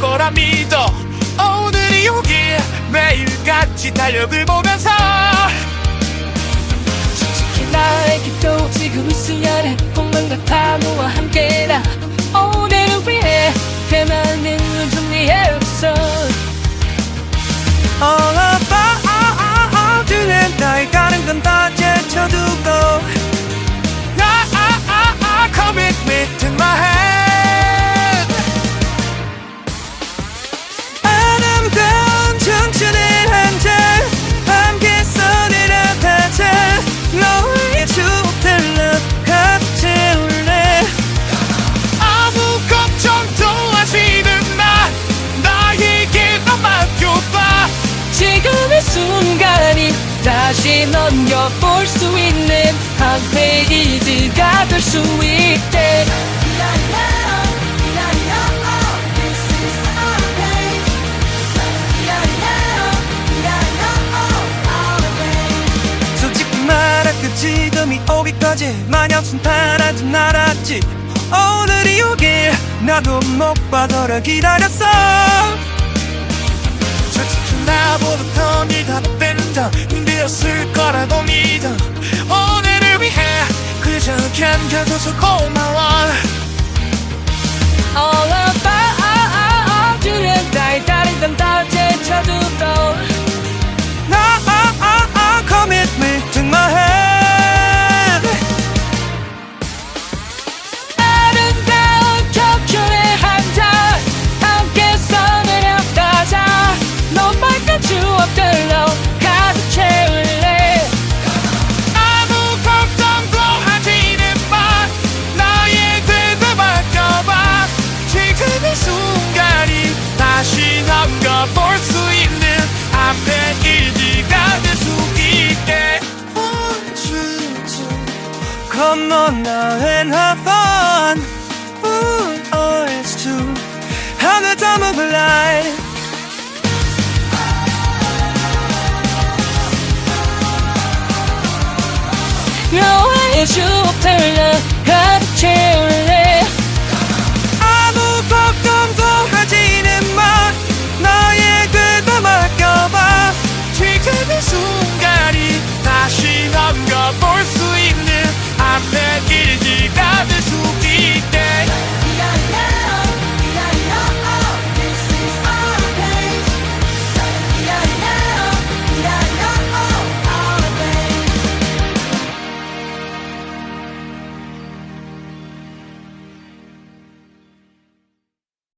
거라 믿어. 오늘이 오길 매일같이 달력을 보면서. 솔직히 나에게도 지금 이 순간에 꿈만 같아 너와 함께라. 오늘을 위해 대만은 준비해 없어 넘겨볼 수 있는 한 페이지가 될 수 있게 솔직히 말해 그 지금이 오기까지 마냥 순탄한 줄 알았지. 오늘이 오길 나도 못 받아라 기다렸어 힘들었을 거라고 믿어. 오늘을 위해 그저 견뎌줘서 고마워. All Come on now and have fun. Ooh, oh, it's true. Have the time of a life. No, I you.